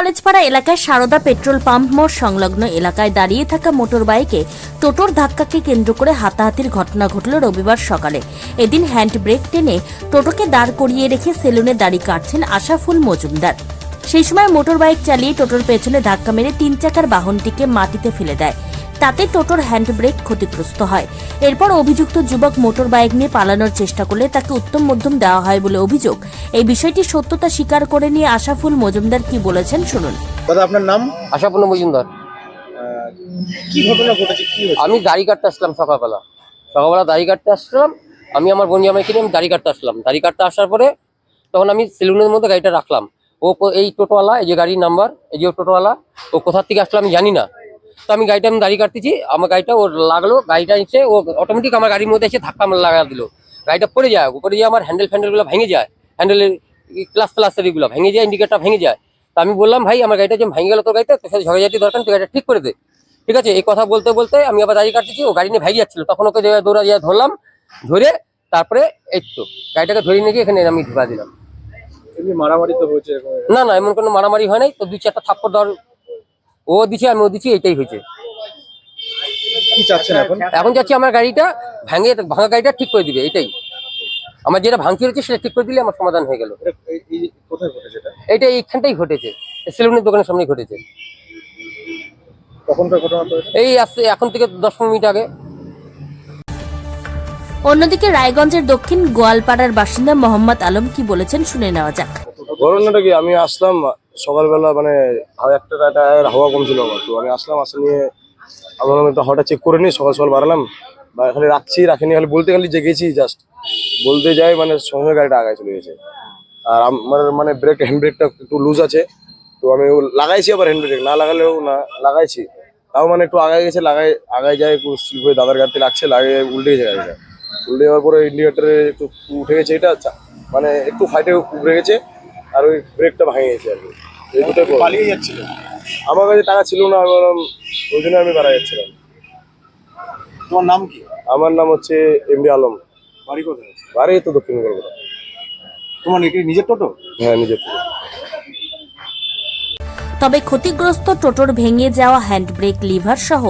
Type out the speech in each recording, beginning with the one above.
কলেজপাড়া এলাকায় Sarada petrol pump মোড় সংলগ্ন এলাকায় দাঁড়িয়ে থাকা মোটর বাইকে টোটোর ধাক্কাকে কেন্দ্র করে হাতাহাতির ঘটনা ঘটল রবিবার সকালে। এদিন হ্যান্ড ব্রেক টেনে টোটোকে দাঁড় করিয়ে রেখে সেলুনে দাড়ি কাটছেন আশাফুল মজুমদার। সেই সময় মোটর বাইক চালিয়ে টোটোর পেছনে ধাক্কা মেরে তিন চাকার বাহনটিকে মাটিতে ফেলে দেয়। তাতে টোটোর হ্যান্ড ব্রেক ক্ষতিগ্রস্ত হয়। এরপর অভিযুক্ত যুবক মোটর বাইক নিয়ে পালানোর চেষ্টা করলে তাকে উত্তম মধ্যম দেওয়া হয় বলে অভিযোগ। এই বিষয়টি সত্যতা স্বীকার করে নিয়ে আশাফুল মজুমদার কি বলেছেন শুনুন। দাদা আপনার নাম? আশাপূর্ণ মজুমদার। কি ঘটনা ঘটেছে? কি হয়েছে? আমি দাড়ি কাটতে আসলাম সকালবেলা। সকালবেলা দাড়ি কাটতে আসলাম। আমি আমার বোন জামাইকে নিয়ে আমি দাড়ি কাটতে আসলাম। দাড়ি কাটতে আসার পরে তখন আমি সেলুনের মধ্যে গাড়িটা রাখলাম। ও এই টোটোওয়ালা এই যে গাড়ির নাম্বার এই যে টোটোওয়ালা ও কোথার থেকে আসলো আমি জানি না। তো আমি গাড়িটা আমি দাড়ি কাটতেছি আমার গাড়িটা ওর লাগল গাড়িটা এসে ও অটোমেটিক আমার গাড়ির মধ্যে এসে ধাক্কা আমার লাগা দিল। গাড়িটা পড়ে যায় উপরে যায় আমার হ্যান্ডেল ফ্যান্ডেলগুলো ভেঙে যায়। হ্যান্ডেলের ক্লাস ক্লাসের এগুলো ভেঙে যায় ইন্ডিকেটরটা ভেঙে যায়। তো আমি বললাম ভাই আমার গাড়িটা যে ভেঙে গেল তোর গাড়িটা তোর সাথে ঝগড়াঝাটি দরকার তুই গাড়িটা ঠিক করে দে। ঠিক আছে এই কথা বলতে বলতে আমি আবার দাঁড়িয়ে কাটতেছি ও গাড়ি নিয়ে ভেঙে যাচ্ছিল। তখন ওকে যে দৌড়া দিয়ে ধরলাম ধরে তারপরে এই তো গাড়িটাকে ধরে নিয়ে গিয়ে এখানে আমি ঢুকা দিলাম। মারামারি তো হয়েছে না না এমন কোনো মারামারি হয় নাই তো দুই চারটা থাপ্পড় ধর ও দিছে আমি ও দিচ্ছি এটাই হয়েছে। এখন? এখন যাচ্ছি আমার গাড়িটা ভেঙে ভাঙা গাড়িটা ঠিক করে দিবে এটাই আমার যেটা ভাঙতি হয়েছে সেটা ঠিক করে দিলে আমার সমাধান হয়ে গেল। এটা এইখানটাই ঘটেছে সেলুনের দোকানের সামনেই ঘটেছে? এই আসছে এখন থেকে দশ পনেরো মিনিট আগে। অন্যদিকে রায়গঞ্জের দক্ষিণ গোয়ালপাড়ার বাসিন্দা মোহাম্মদ আলম কি বলেছেন শুনে নেওয়া যাক। ঘটনাটা কি? আমি আসলাম সকালবেলা মানে একটা টায়ার হাওয়া কম ছিল আমার তো। আমি আসলাম, আসা নিয়ে আমি বললাম একটু হাওয়াটা চেক করে নিই সকাল সকাল বাড়ালাম। বা খালি রাখছি, রাখিনি, খালি বলতে খালি যে গেছি জাস্ট বলতে যাই মানে সঙ্গে গাড়িটা আগায় চলে গেছে। আর আমার মানে ব্রেক হ্যান্ড ব্রেকটা একটু লুজ আছে, তো আমি লাগাইছি আবার হ্যান্ড ব্রেক না লাগালেও না, লাগাইছি। তাও মানে একটু আগায় গেছে লাগাই আগায় যায়, একটু স্লিপ হয়ে দাদার গাড়িতে লাগছে লাগে উল্টে গেছে গাড়িটা। উল্টে যাওয়ার পরে ইন্ডিকেটারে একটু উঠে গেছে এটা মানে একটু ফাইটে উঠে গেছে, আর ওই ব্রেকটা ভেঙে গেছে আর কি। পালিয়ে যাচ্ছিল। আমার কাছে টাকা ছিল না আমি বললাম ওই জন্য আমি বেড়া যাচ্ছিলাম। তোমার নাম কি? আমার নাম হচ্ছে এমডি আলম। বাড়ি কোথায়? বাড়ি তো দক্ষিণ কলকাতা। তোমার নাকি নিজের টোটো? হ্যাঁ নিজের থেকে তবে ক্ষতিগ্রস্ত টোটোর ভেঙে যাওয়া হ্যান্ড ব্রেক লিভার সহ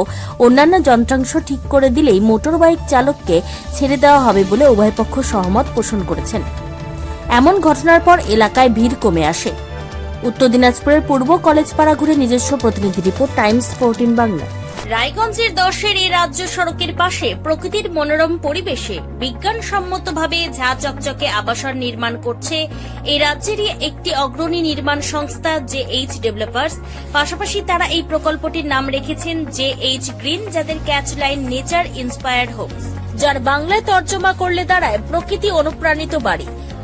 অন্যান্য যন্ত্রাংশ ঠিক করে দিলেই মোটর বাইক চালককে ছেড়ে দেওয়া হবে বলে উভয় পক্ষ সহমত পোষণ করেছেন। এমন ঘটনার পর এলাকায় ভিড় কমে আসে। উত্তর দিনাজপুরের পূর্ব কলেজপাড়া ঘুরে নিজস্ব প্রতিনিধি রিপোর্ট, টাইমস ফোরটিন বাংলা। রায়গঞ্জের দশের এই রাজ্য সড়কের পাশে প্রকৃতির মনোরম পরিবেশে বিজ্ঞানসম্মতভাবে ঝা চকচকে আবাসন নির্মাণ করছে এই রাজ্যেরই একটি অগ্রণী নির্মাণ সংস্থা, জে এইচ ডেভেলপার্স। পাশাপাশি তারা এই প্রকল্পটির নাম রেখেছেন জে এইচ গ্রিন, যাদের catch line nature inspired homes. যার বাংলায় তর্জমা করলে দাঁড়ায় প্রকৃতি অনুপ্রাণিত বাড়ি।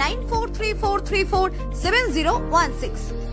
9434347016.